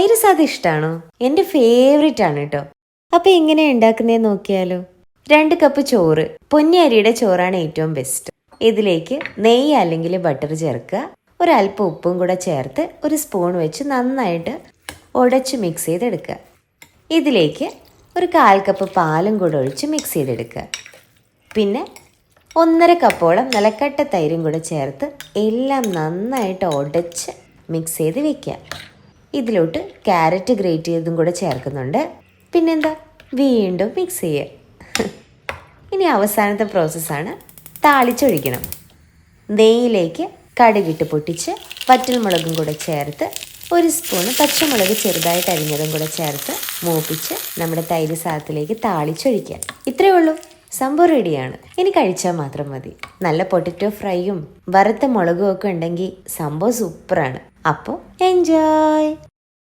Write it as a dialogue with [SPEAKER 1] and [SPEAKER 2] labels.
[SPEAKER 1] തൈര് സാദ ഇഷ്ടമാണോ എന്റെ ഫേവറേറ്റ് ആണ് കേട്ടോ അപ്പൊ എങ്ങനെയാ ഉണ്ടാക്കുന്നതെന്ന് നോക്കിയാലോ? രണ്ട് കപ്പ് ചോറ്. പൊന്നിയരിയുടെ ചോറാണ് ഏറ്റവും ബെസ്റ്റ് ഇതിലേക്ക് നെയ്യ് അല്ലെങ്കിൽ ബട്ടർ ചേർക്കുക. ഒരല്പം ഉപ്പും കൂടെ ചേർത്ത് ഒരു സ്പൂൺ വെച്ച് നന്നായിട്ട് ഉടച്ച് മിക്സ് ചെയ്തെടുക്കുക. ഇതിലേക്ക് ഒരു കാൽ കപ്പ് പാലും കൂടെ ഒഴിച്ച് മിക്സ് ചെയ്തെടുക്കുക. പിന്നെ ഒന്നര കപ്പോളം നിലക്കട്ട തൈരും കൂടെ ചേർത്ത് എല്ലാം നന്നായിട്ട് ഉടച്ച് മിക്സ് ചെയ്ത് വെക്കുക. ഇതിലോട്ട് ക്യാരറ്റ് ഗ്രേറ്റ് ചെയ്തതും കൂടെ ചേർക്കുന്നുണ്ട്. പിന്നെന്താ? വീണ്ടും മിക്സ് ചെയ്യുക ഇനി അവസാനത്തെ പ്രോസസ്സാണ് താളിച്ചൊഴിക്കണം. നെയ്യിലേക്ക് കടുകിട്ട് പൊട്ടിച്ച് വറ്റൽമുളകും കൂടെ ചേർത്ത് ഒരു സ്പൂണ് പച്ചമുളക് ചെറുതായിട്ട് അരിഞ്ഞതും കൂടെ ചേർത്ത് മൂപ്പിച്ച് നമ്മുടെ തൈര് സാധത്തിലേക്ക് താളിച്ചൊഴിക്കുക. ഇത്രയേ ഉള്ളൂ. സംഭവം റെഡിയാണ് ഇനി കഴിച്ചാൽ മാത്രം മതി. നല്ല പൊട്ടറ്റോ ഫ്രൈയും വറുത്ത മുളകും ഒക്കെ ഉണ്ടെങ്കിൽ സംഭവം സൂപ്പറാണ്. അപ്പോൾ എൻജോയ്!